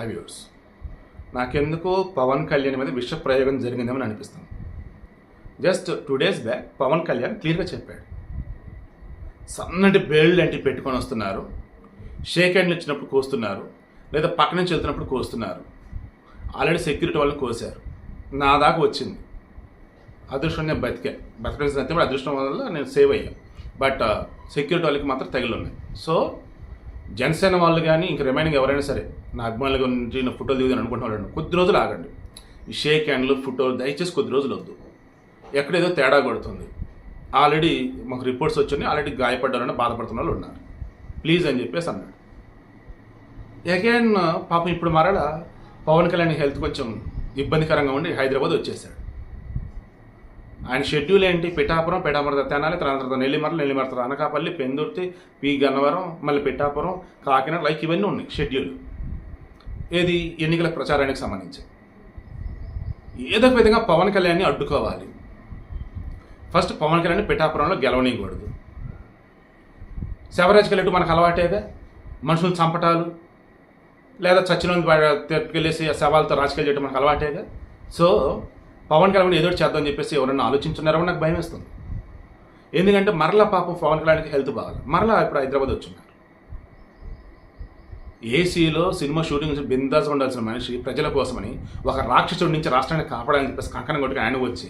హ్యావ్యూర్స్ నాకెందుకో పవన్ కళ్యాణ్ మీద విష ప్రయోగం జరిగిందేమని అనిపిస్తుంది. Just two days back Pawan Kalyan క్లియర్గా చెప్పాడు. సన్నటి బేళ్ళు లాంటివి పెట్టుకొని వస్తున్నారు. షేక్ హ్యాండ్లు ఇచ్చినప్పుడు కోస్తున్నారు. లేదా పక్క నుంచి వెళ్తున్నప్పుడు కోస్తున్నారు. ఆల్రెడీ సెక్యూరిటీ వాళ్ళు కోసారు నా దాకా వచ్చింది. అదృష్టం నేను బతికా బతకడం అయితే అదృష్టం వల్ల నేను సేవ్ అయ్యాను బట్ సెక్యూరిటీ వాళ్ళకి మాత్రం తగిలి ఉన్నాయి సో జనసేన వాళ్ళు కానీ ఇంక రిమైనింగ్ ఎవరైనా సరే నా అభిమానుల గురించి నా ఫోటోలు దిగుదని అనుకుంటున్న వాళ్ళు కొద్ది రోజులు ఆగండి. ఈ షేక్ హ్యాండ్లు ఫోటోలు దయచేసి కొద్ది రోజులు వద్దు. ఎక్కడేదో తేడా కొడుతుంది. ఆల్రెడీ మాకు రిపోర్ట్స్ వచ్చినాయి ఆల్రెడీ గాయపడ్డారని బాధపడుతున్న వాళ్ళు ఉన్నారు. ప్లీజ్ అని చెప్పేసి అన్నాడు. అగైన్ పాపం ఇప్పుడు మరలా పవన్ కళ్యాణ్ హెల్త్ కొంచెం ఇబ్బందికరంగా ఉండి హైదరాబాద్ వచ్చేసాడు. ఆయన షెడ్యూల్ ఏంటి? పిఠాపురం పిఠాపురం తెనాలి తర్వాత నెల్లిమర్ల నెల్లిమర్ల అనకాపల్లి పెందుర్తి పి. గన్నవరం మళ్ళీ పిఠాపురం కాకినాడ లైక్ ఇవన్నీ ఉన్నాయి షెడ్యూల్ ఏది? ఎన్నికల ప్రచారానికి సంబంధించి. ఏదో విధంగా పవన్ కళ్యాణ్ని అడ్డుకోవాలి. ఫస్ట్ పవన్ కళ్యాణ్ పిఠాపురంలో గెలవనీయకూడదు. శవరాజ్కి వెళ్ళట్టు మనకు అలవాటేగా? మనుషులు చంపటాలు? లేదా చచ్చిన తిట్టుకెళ్ళేసి ఆ శవాలతో రాజకీయాలు చేయడం మనకు అలవాటేగా? సో పవన్ కళ్యాణ్ ఏదో చేద్దాం చెప్పేసి ఎవరైనా ఆలోచించున్నారో నాకు భయం వేస్తుంది. ఎందుకంటే మరలా పాపం పవన్ కళ్యాణ్కి హెల్త్ బాగాలి మరలా ఇప్పుడు హైదరాబాద్ వచ్చున్నారు. ఏసీలో సినిమా షూటింగ్ బిందాస్ ఉండాల్సిన మనిషి ప్రజల కోసమని ఒక రాక్షసుడి నుంచి రాష్ట్రాన్ని కాపాడాలని చెప్పేసి కంకణం కొట్టుకు ఆయన వచ్చి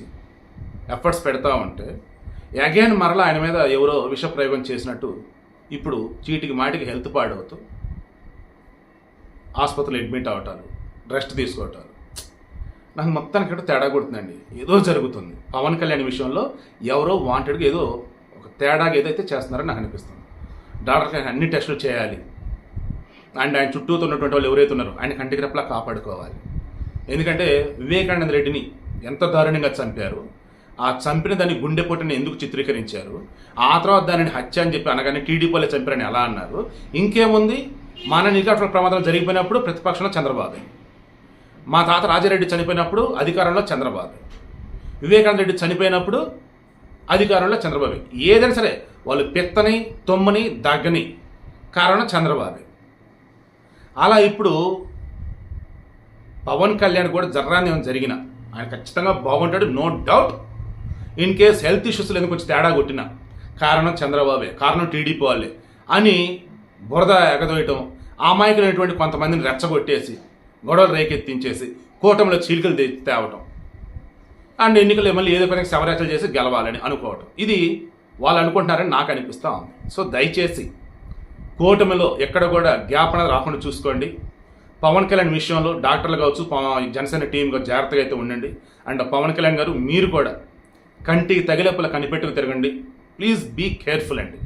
ఎఫర్ట్స్ పెడతా ఉంటే అగైన్ మరలా ఆయన మీద ఎవరో విష ప్రయోగం చేసినట్టు ఇప్పుడు చీటికి మాటికి హెల్త్ పాడవుతూ ఆసుపత్రిలో అడ్మిట్ అవటాలు రెస్ట్ తీసుకోవటాలు నాకు మొత్తానికి ఇక్కడ తేడా కొడుతుందండి. ఏదో జరుగుతుంది. పవన్ కళ్యాణ్ విషయంలో ఎవరో వాంటెడ్గా ఏదో ఒక తేడాగా ఏదైతే చేస్తున్నారో నాకు అనిపిస్తుంది. డాక్టర్ అన్ని టెస్టులు చేయాలి. అండ్ ఆయన చుట్టూతో ఉన్నటువంటి వాళ్ళు ఎవరైతే ఉన్నారో ఆయన కంటికి రెప్పలా కాపాడుకోవాలి. ఎందుకంటే వివేకానంద రెడ్డిని ఎంత దారుణంగా చంపారు ఆ చంపిన దాన్ని గుండెపోటుని ఎందుకు చిత్రీకరించారు ఆ తర్వాత దానిని హత్య అని చెప్పి అనగానే టీడీపీలో చంపారని ఎలా అన్నారు. ఇంకేముంది? మన నిఘాటుల ప్రమాదం జరిగిపోయినప్పుడు ప్రతిపక్షంలో చంద్రబాబు. మా తాత రాజారెడ్డి చనిపోయినప్పుడు అధికారంలో చంద్రబాబు. వివేకానంద రెడ్డి చనిపోయినప్పుడు అధికారంలో చంద్రబాబు. ఏదైనా సరే వాళ్ళు పెత్తని తొమ్మని దగ్గని కారణం చంద్రబాబు. అలా ఇప్పుడు పవన్ కళ్యాణ్ కూడా జర్రాన్ని జరిగిన ఆయన ఖచ్చితంగా బాగుంటాడు no doubt in case health issues ఎందుకు కొంచెం తేడా కొట్టిన కారణం చంద్రబాబే కారణం టీడీపీ వాళ్ళే అని బురద ఎగదోయటం అమాయకులైనటువంటి కొంతమందిని రెచ్చగొట్టేసి గొడవలు రేకెత్తించేసి కూటమిలో చీలికలు తేవటం. అండ్ ఎన్నికలు మళ్ళీ ఏదో పని శవరేఖలు చేసి గెలవాలని అనుకోవటం. ఇది వాళ్ళు అనుకుంటున్నారని నాకు అనిపిస్తూ ఉంది. సో దయచేసి కూటమిలో ఎక్కడ కూడా గ్యాప్ అనేది రాకుండా చూసుకోండి. పవన్ కళ్యాణ్ విషయంలో డాక్టర్లు కావచ్చు జనసేన టీం జాగ్రత్తగా అయితే ఉండండి. అండ్ పవన్ కళ్యాణ్ గారు మీరు కూడా కంటికి తగిలేపల కనిపెట్టుకు తిరగండి. ప్లీజ్ బీ కేర్ఫుల్ అండి.